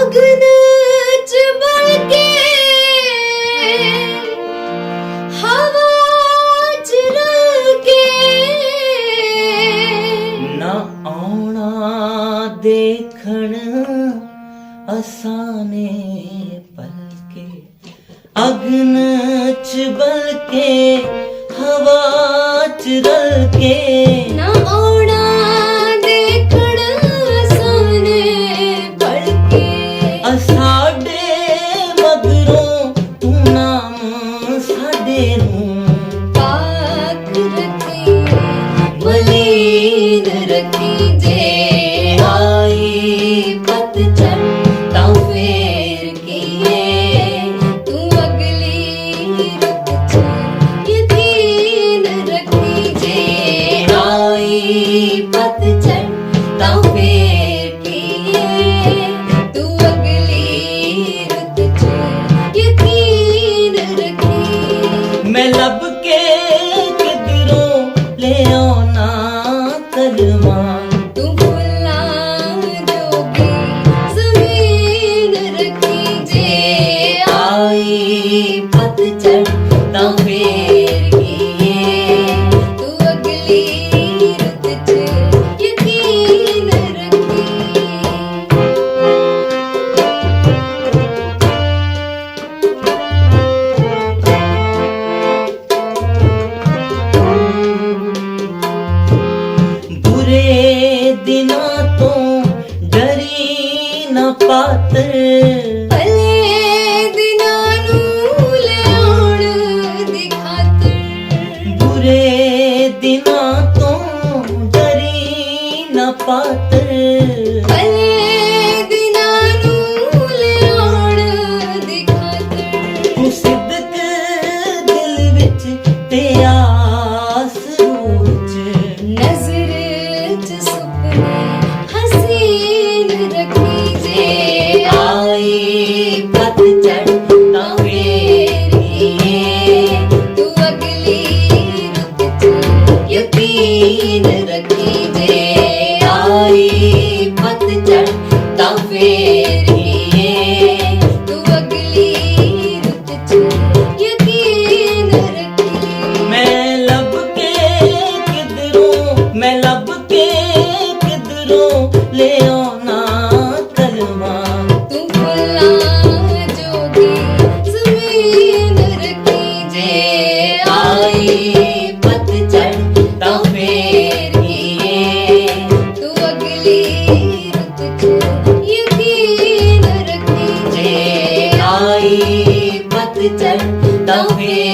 ਅਗਨ ਚ ਬਲ ਕੇ ਹਵਾ ਚ ਰਲ ਕੇ ਨਾ ਆਉਣਾ ਦੇਖਣ ਅਸਾਨੇ ਪਲਕੇ ਅਗਨ ਚ ਬਲਕੇ ਹਵਾ ਚ ਰਲ ਕੇ। ਨਾ ਮਲੀਨ ਰੱਖੀ ਜੇ ਆਈ ਪਤਝੜ ਤਾਂ ਫੇਰ ਕੀਏ ਤੂੰ ਅਗਲੀ ਰੁੱਤ ਚ ਯਕੀਨ ਰੱਖੀ ਜੇ ਆਈ ਪਤਝੜ ਤਾਂ ਫੇਰ ਕੀਏ ਤੂੰ ਅਗਲੀ ਰੁੱਤ ਚ ਯਕੀਨ ਰੱਖੀ ਮੈਂ ਲੱਭ ਪਤ ਚੜਦਾ ਨਾ ਪਾਤੇ। ਭਲੇ ਦਿਨਾਂ ਨੂੰ ਲਿਆਉਣ ਦੀ ਖਾਤਰ। ਬੁਰੇ ਦਿਨਾਂ ਤੋਂ ਡਰੀ ਨਾ ਪਾਤੇ। ਭਲੇ ਦਿਨਾਂ ਨੂੰ ਲਿਆਉਣ ਦੀ ਖਾਤਰ। ਤੂੰ ਸਿੱਧਕ ਦਿਲ ਵਿੱਚ ਤੇ ਆਸ ਰੂਹ ਚ ਨਜ਼ਰ ਵੱਲੋਂ ਲਿਆਉਣਾ ਕਲਮਾ। ਤੂੰ ਫੁੱਲਾਂ ਜੋਗੀ ਜ਼ਮੀਨ ਰੱਖੀ ਜੇ ਆਈ ਪਤਝੜ ਤਾਂ ਫੇਰ ਕੀਏ। ਤੂੰ ਅਗਲੀ ਰੁੱਤ 'ਚ ਯਕੀਨ ਰੱਖੀ ਜੇ ਆਈ ਪਤਝੜ ਤਾਂ ਫੇਰ